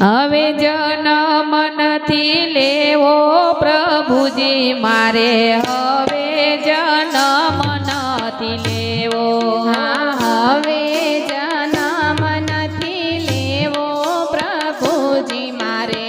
હવે જન્મ નથી લેવો પ્રભુજી, મારે હવે જન્મ નથી લેવો. હવે જન્મ નથી લેવો પ્રભુજી, મારે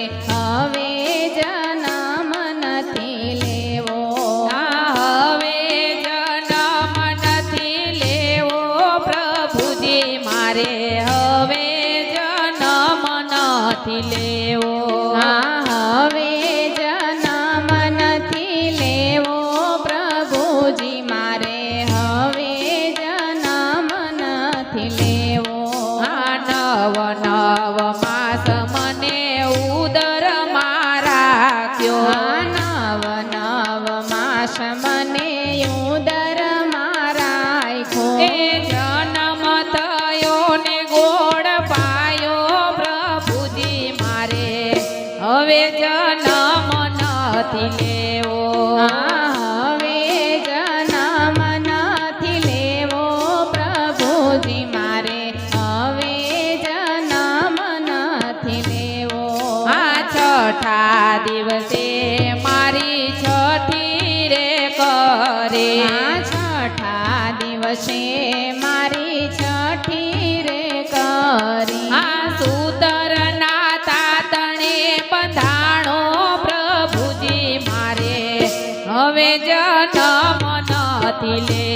લેવો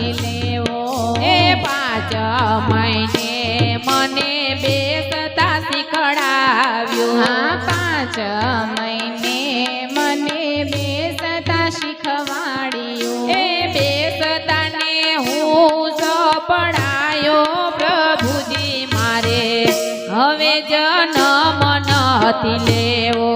નથી લેવો. એ પાંચ મહિને મને બેસતા શીખડાવ્યું. આ પાંચ મહિને મને બેસતા શીખવાડ્યું. એ બેસતાને હું સપડાયો. પ્રભુજી મારે હવે જન્મ નથી લેવો.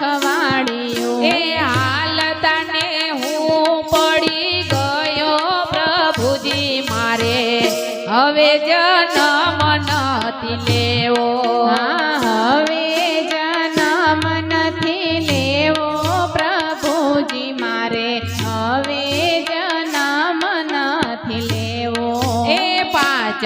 હાલતા એ હાલ તને હું પડી ગયો પ્રભુજી મારે. હવે જન્મ નથી લેવો. હવે જન્મ નથી લેવો પ્રભુજી મારે. હવે જન્મ નથી લેવો. એ પાંચ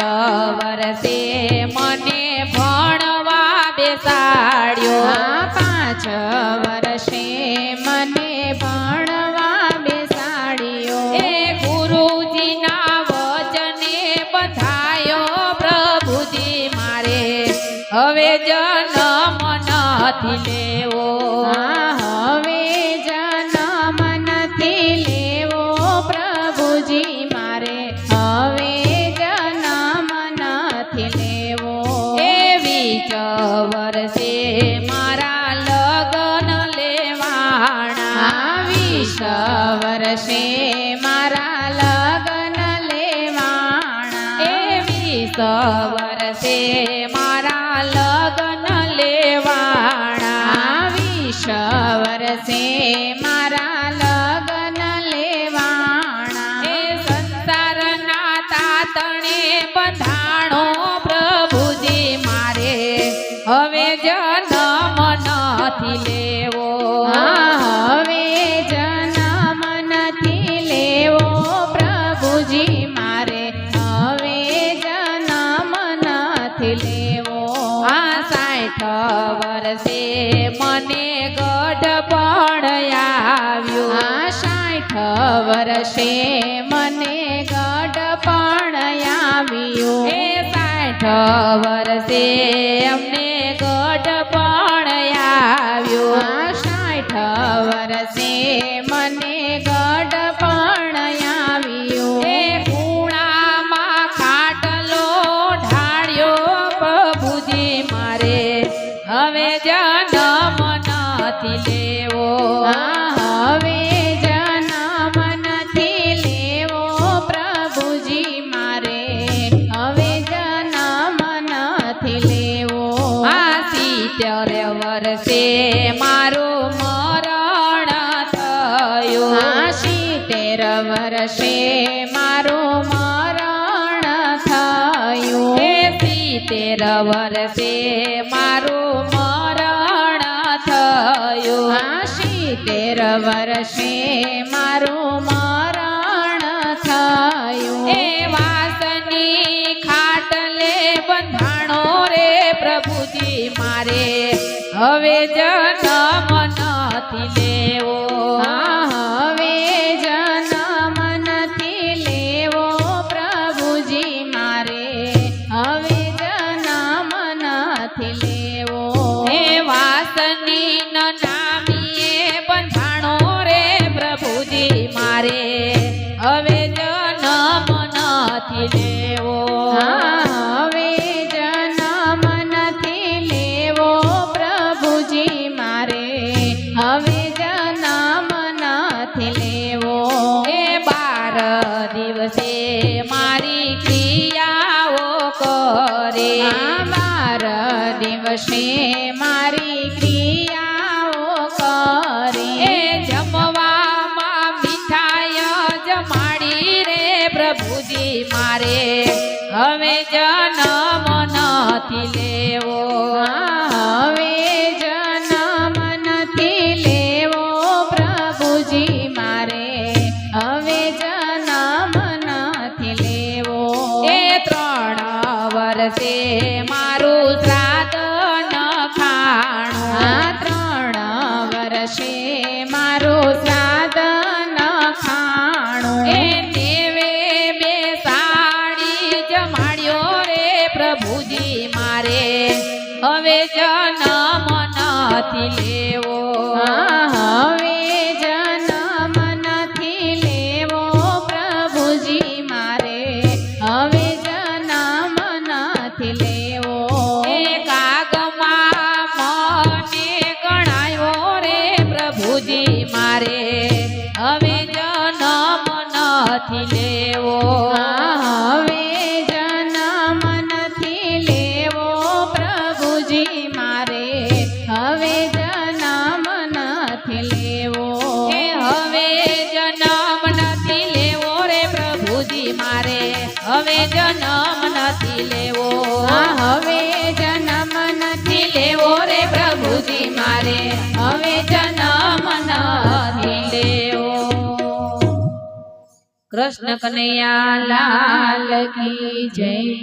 જન્મ નથી લેવો. હવે જન્મ નથી લેવો પ્રભુજી મારે. હવે જન્મ નથી લેવો. એવી ચવર છે મારા લગન લેવાણા વિષવર છે મારા લગન લેવાણા એવી સવર વર્ષે મારા લગન લેવાણા. એ સંસારના તાતણે બંધાણો પ્રભુજી મારે. હવે જન્મ નથી લેવો. હવે જન્મ નથી લેવો પ્રભુજી મારે. વર્ષે મને ગઢપણ આવ્યું. આ સાઠ વર્ષે મને ગઢપણ આવ્યું. એ સાઠ વર્ષે અમને ગઢપણ નથી લેવો. હવે જન્મ નથી લેવો, પ્રભુજી મારે. હવે જન્મ નથી લેવો. આ સિત્તેર વર્ષે મારું મરણ થયું. આ સિત્તેર વર્ષે મારું મરણ થયું. સિત્તેર વર્ષે મારું મરણ થયું આ તેર વર્ષે મારું મરણ થયું. એ વાસની ખાટલે બંધાણો રે પ્રભુજી મારે. હવે જન્મ નથી લેવો. આ હવે જન્મ નથી લેવો. એ બાર દિવસે મારી ક્રિયાઓ કરે. બાર દિવસે મારી ક્રિયાઓ એ કરી જમવામાં મીઠાય જમાડી રે પ્રભુજી મારે. હવે જન્મ નથી લેવો. પ્રભુજી મારે. હવે જન્મ નથી લેવો. એ ત્રણ વર્ષે મારું શ્રાદ્ધ આ ત્રણ વર્ષે મારું સાધન ખાણું. એ બે સાડી જમાડ્યો રે પ્રભુજી મારે. હવે જન્મ નથી જન્મ નથી લેવો. હવે જન્મ નથી લેવો રે પ્રભુજી મારે. હવે જન્મ નથી લેવો. કૃષ્ણ કનૈયા લાલ કી જય.